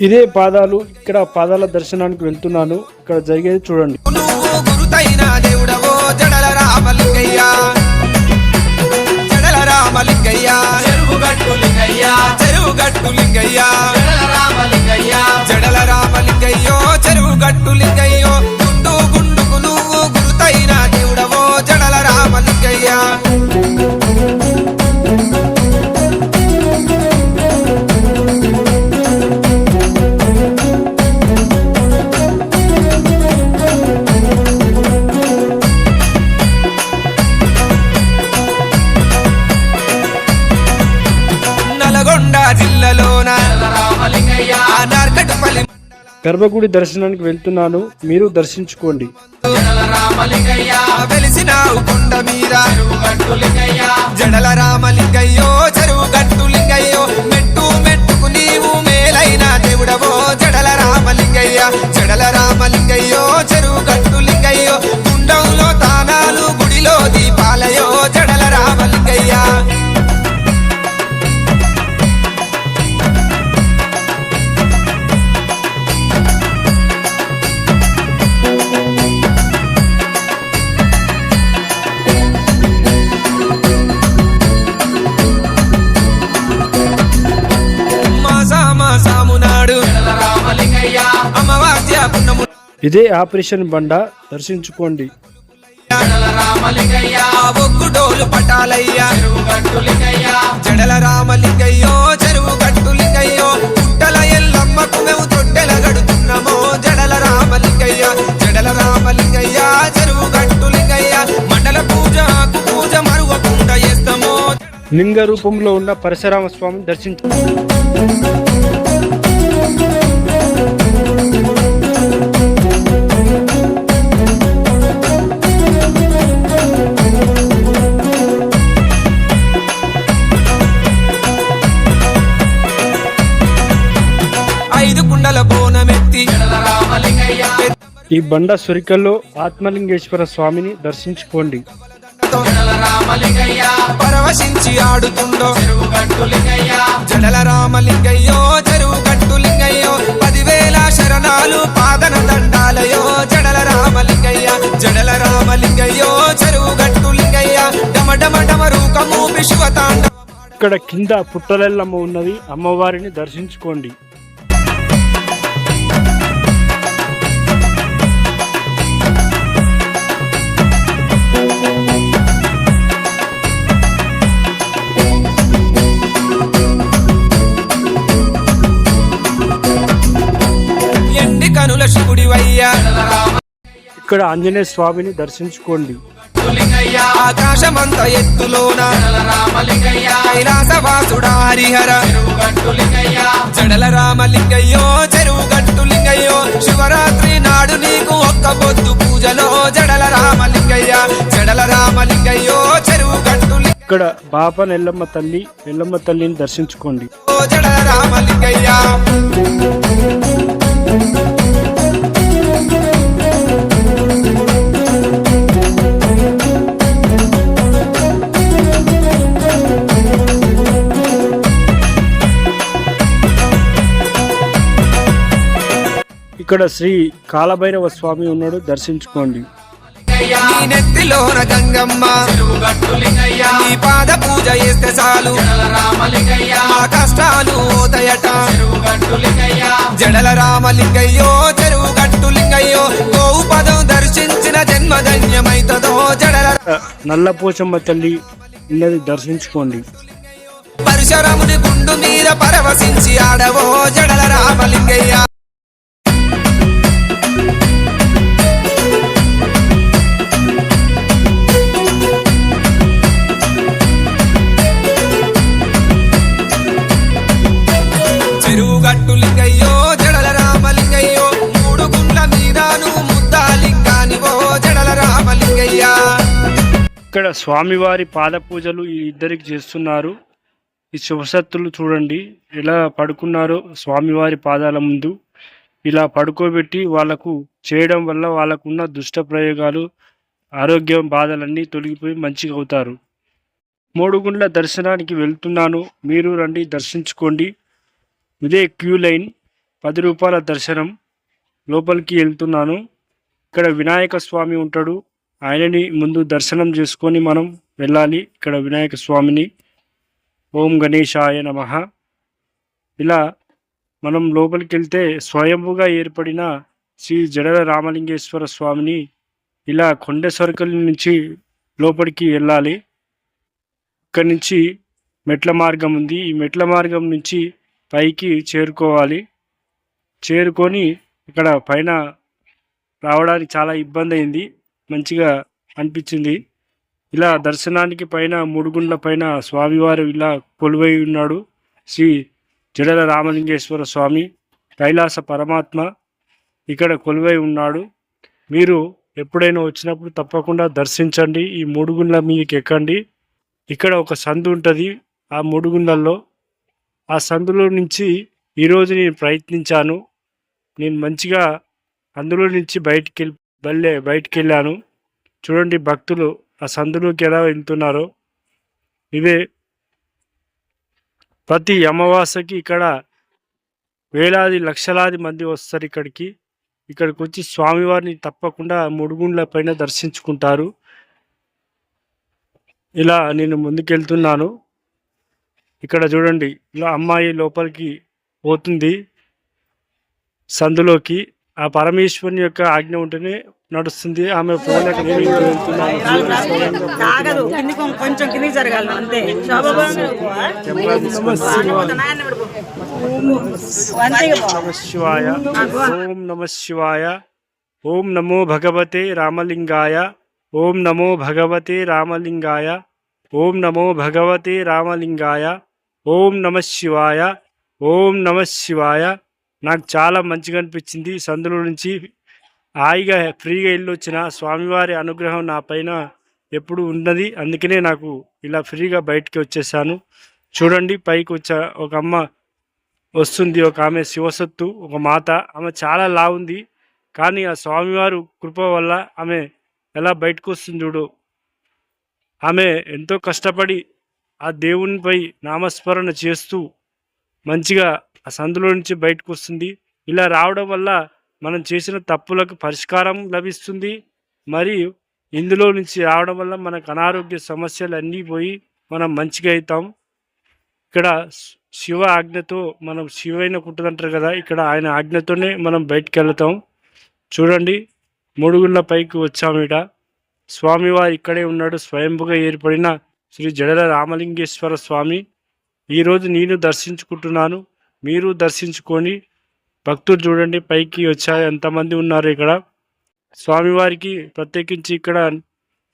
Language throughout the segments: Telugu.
ఇదే పాదాలు ఇక్కడ పాదాల దర్శనానికి వెళ్తున్నాను. ఇక్కడ జరిగేది చూడండి. నువ్వు గురుతైన దేవుడవో జడల రామలింగయ్య. జడల రామలింగయ్య. చెరువు గట్టు లింగయ్య. చెరువు గట్టు లింగయ్య. జడల రామలింగయ్య. గర్భగుడి దర్శనానికి వెళ్తున్నాను. మీరు దర్శించుకోండి. ఇదే ఆపరేషన్ బండ దర్శించుకోండి. రామలింగయ్య ఒగ్గు డోలు పటాలయ్య. జడల రామలింగయ్యో చెరువు గట్టు లింగయ్యో పుట్టల ఎల్లమ్మకు మేము తొట్టెల గడుతున్నామో జడల రామలింగయ్య జడల రామలింగయ్య చెరువు గట్టు లింగయ్య మండల పూజ పూజ మరువకుండా చేస్తామో. లింగ రూపంలో ఉన్న పరశురామ స్వామిని దర్శించు ఈ బండ సురికల్లో ఆత్మలింగేశ్వర స్వామిని దర్శించుకోండి. పరవశించి చెరువు లింగయ్య జడల రామలింగయ్యో చెరువు గట్టు లింగయ్యో పదివేల శరణాలు పాదన దండాలయో. జడల రామలింగయ్య జడల రామలింగయ్యో చెరువు గట్టు లింగయ్య డమ డమ డమ రూకము విశ్వతాండ. ఇక్కడ కింద పుట్టలెల్లమ్మ ఉన్నది అమ్మవారిని దర్శించుకోండి. ఇక్కడ ఆంజనేయ స్వామిని దర్శించుకోండి. ఆకాశమంత ఎత్తులోన. కైలాస వాసుడా హరిహర. జడల రామలింగయ్యో చెరువు గట్టు లింగయ్యో శివరాత్రి నాడు నీకు ఒక్క పొద్దు పూజలో. జడల రామలింగయ్య జడల రామలింగయ్యో చెరువు గట్టు ఇక్కడ బాప నెల్లమ్మ తల్లి ఎల్లమ్మ తల్లిని దర్శించుకోండి. జడల రామలింగయ్య ఇక్కడ శ్రీ కాలభైరవ స్వామి ఉన్నాడు దర్శించుకోండి. నీ నెత్తిలోన గంగమ్మ నీ పాద పూజ చేస్తే చాలు. మా కష్టాలు ఓతయట. జడల రామలింగయ్యో చెరువు గట్టు లింగయ్యో గోవు పదం దర్శించిన జన్మ ధన్యమైతదో జడల నల్లపోచమ్మ తల్లి ఉన్నది దర్శించుకోండి. పరశురాముని గుండు మీద పరవశించి ఆడవో జడల రామలింగయ్య గట్టు లింగయ్యో జడల రామలింగయ్యో మూడు గుండ్ల మీదాను ముద్దాలింగానివో జడల రామలింగయ్యా. ఇక్కడ స్వామివారి పాద పూజలు ఈ ఇద్దరికి చేస్తున్నారు. ఈ శుభసత్తులు చూడండి ఎలా పడుకున్నారో స్వామివారి పాదాల ముందు. ఇలా పడుకోబెట్టి వాళ్ళకు చేయడం వల్ల వాళ్ళకున్న దుష్ట ప్రయోగాలు ఆరోగ్యం బాధలన్నీ తొలగిపోయి మంచిగా అవుతారు. మూడుగుండ్ల దర్శనానికి వెళ్తున్నాను. మీరు రండి దర్శించుకోండి. ఇదే క్యూ లైన్ పది రూపాయల దర్శనం లోపలికి వెళ్తున్నాను. ఇక్కడ వినాయక స్వామి ఉంటాడు. ఆయనని ముందు దర్శనం చేసుకొని మనం వెళ్ళాలి. ఇక్కడ వినాయక స్వామిని. ఓం గణేశాయ నమ. ఇలా మనం లోపలికి వెళ్తే స్వయంభుగా ఏర్పడిన శ్రీ జడల రామలింగేశ్వర స్వామిని ఇలా కొండ సరుకుల నుంచి లోపలికి వెళ్ళాలి. ఇక్కడి నుంచి మెట్ల మార్గం ఉంది. ఈ మెట్ల మార్గం నుంచి పైకి చేరుకోవాలి. చేరుకొని ఇక్కడ పైన రావడానికి చాలా ఇబ్బంది అయింది మంచిగా అనిపించింది. ఇలా దర్శనానికి పైన ముడుగుండ్ల పైన స్వామివారు ఇలా కొలువై ఉన్నాడు. శ్రీ జడల రామలింగేశ్వర స్వామి కైలాస పరమాత్మ ఇక్కడ కొలువై ఉన్నాడు. మీరు ఎప్పుడైనా వచ్చినప్పుడు తప్పకుండా దర్శించండి. ఈ మూడుగుండ్ల మీదకి ఎక్కండి. ఇక్కడ ఒక సందు ఉంటుంది. ఆ మూడుగుండ్లలో ఆ సందులో నుంచి ఈరోజు నేను ప్రయత్నించాను. నేను మంచిగా అందులో నుంచి బయటికి వెళ్ళి బల్లే బయటికి వెళ్ళాను. చూడండి భక్తులు ఆ సందులోకి ఎలా వెళ్తున్నారో. ఇవే ప్రతి అమావాస్యకి ఇక్కడ వేలాది లక్షలాది మంది వస్తారు ఇక్కడికి. ఇక్కడికి వచ్చి స్వామివారిని తప్పకుండా ముడుగుండ్ల పైన దర్శించుకుంటారు. ఇలా నేను ముందుకెళ్తున్నాను. ఇక్కడ చూడండి ఇలా అమ్మాయి లోపలికి పోతుంది. సందులోకి ఆ పరమేశ్వరుని యొక్క ఆజ్ఞ ఉంటేనే నడుస్తుంది. ఆమె శివాయ ఓం నమ శివాయ. ఓం నమో భగవతే రామలింగాయ. ఓం నమో భగవతే రామలింగాయ. ఓం నమో భగవతే రామలింగాయ. ఓం నమ శివాయ ఓం నమ శివాయ. నాకు చాలా మంచిగా అనిపించింది. సందులో నుంచి హాయిగా ఫ్రీగా వెళ్ళొచ్చిన స్వామివారి అనుగ్రహం నా పైన ఎప్పుడు ఉన్నది. అందుకనే నాకు ఇలా ఫ్రీగా బయటికి వచ్చేసాను. చూడండి పైకి వచ్చా ఒక అమ్మ వస్తుంది ఒక ఆమె శివసత్తు ఒక మాత. ఆమె చాలా లావుంది. కానీ ఆ స్వామివారు కృప వల్ల ఆమె ఎలా బయటకు వస్తుంది చూడు. ఆమె ఎంతో కష్టపడి ఆ దేవునిపై నామస్మరణ చేస్తూ మంచిగా ఆ సందులో నుంచి బయటకు వస్తుంది. ఇలా రావడం వల్ల మనం చేసిన తప్పులకు పరిష్కారం లభిస్తుంది. మరియు ఇందులో నుంచి రావడం వల్ల మనకు అనారోగ్య సమస్యలు అన్నీ పోయి మనం మంచిగా అవుతాం. ఇక్కడ శివ ఆజ్ఞతో మనం శివైన కుట్టదంటారు కదా ఇక్కడ ఆయన ఆజ్ఞతోనే మనం బయటికి వెళ్తాం. చూడండి మూడుగుళ్ళ పైకి వచ్చాము ఇట స్వామివారు ఇక్కడే ఉన్నాడు స్వయంభుగా ఏర్పడిన శ్రీ జడల రామలింగేశ్వర స్వామి ఈరోజు నేను దర్శించుకుంటున్నాను. మీరు దర్శించుకొని భక్తులు చూడండి పైకి వచ్చారు ఎంతమంది ఉన్నారు ఇక్కడ. స్వామివారికి ప్రత్యేకించి ఇక్కడ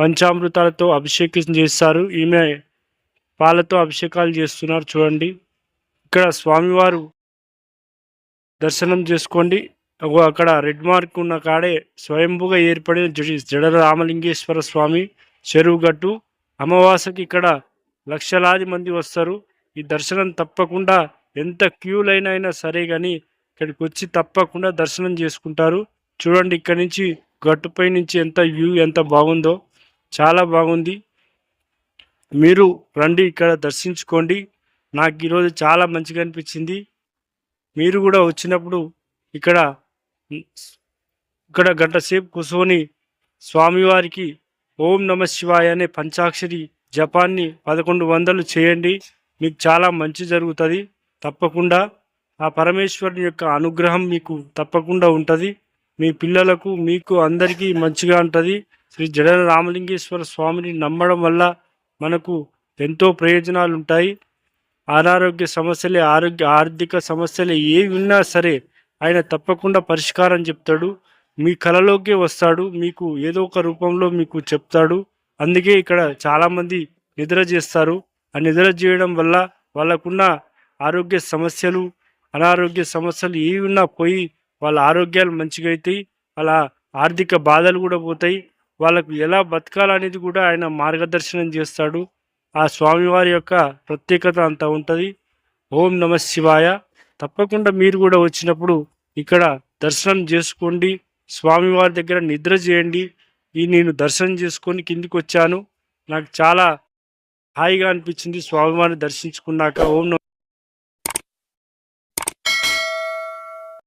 పంచామృతాలతో అభిషేకం చేస్తారు. ఈమె పాలతో అభిషేకాలు చేస్తున్నారు చూడండి. ఇక్కడ స్వామివారు దర్శనం చేసుకోండి. అక్కడ రెడ్ మార్క్ ఉన్న కాడే స్వయంభుగా ఏర్పడిన జడి- జడల రామలింగేశ్వర స్వామి చెరువు గట్టు అమావాస్యకి ఇక్కడ లక్షలాది మంది వస్తారు. ఈ దర్శనం తప్పకుండా ఎంత క్యూలైన అయినా సరే కానీ ఇక్కడికి వచ్చి తప్పకుండా దర్శనం చేసుకుంటారు. చూడండి ఇక్కడ నుంచి గట్టుపై నుంచి ఎంత వ్యూ ఎంత బాగుందో. చాలా బాగుంది. మీరు రండి ఇక్కడ దర్శించుకోండి. నాకు ఈరోజు చాలా మంచిగా అనిపించింది. మీరు కూడా వచ్చినప్పుడు ఇక్కడ ఇక్కడ గంట సేపు కూర్చొని స్వామివారికి ఓం నమ శివాయ అనే పంచాక్షరి జపాన్ని పదకొండు వందలు చేయండి. మీకు చాలా మంచి జరుగుతుంది. తప్పకుండా ఆ పరమేశ్వరుని యొక్క అనుగ్రహం మీకు తప్పకుండా ఉంటుంది. మీ పిల్లలకు మీకు అందరికీ మంచిగా ఉంటుంది. శ్రీ జడన రామలింగేశ్వర స్వామిని నమ్మడం వల్ల మనకు ఎంతో ప్రయోజనాలు ఉంటాయి. అనారోగ్య సమస్యలే ఆరోగ్య ఆర్థిక సమస్యలే ఏవి ఉన్నా సరే ఆయన తప్పకుండా పరిష్కారం చెప్తాడు. మీ కలలోకే వస్తాడు మీకు ఏదో ఒక రూపంలో మీకు చెప్తాడు. అందుకే ఇక్కడ చాలామంది నిద్ర చేస్తారు. ఆ నిద్ర చేయడం వల్ల వాళ్ళకున్న ఆరోగ్య సమస్యలు అనారోగ్య సమస్యలు ఏవి ఉన్నా పోయి వాళ్ళ ఆరోగ్యాలు మంచిగా అవుతాయి వాళ్ళ ఆర్థిక బాధలు కూడా పోతాయి. వాళ్ళకు ఎలా బతకాలనేది కూడా ఆయన మార్గదర్శనం చేస్తాడు. ఆ స్వామివారి యొక్క ప్రత్యేకత అంత ఉంటుంది. ఓం నమ శివాయ. తప్పకుండా మీరు కూడా వచ్చినప్పుడు ఇక్కడ దర్శనం చేసుకోండి. స్వామివారి దగ్గర నిద్ర చేయండి. ఈ నేను దర్శనం చేసుకొని కిందికి వచ్చాను. నాకు చాలా హాయిగా అనిపించింది స్వామివారిని దర్శించుకున్నాక. ఓం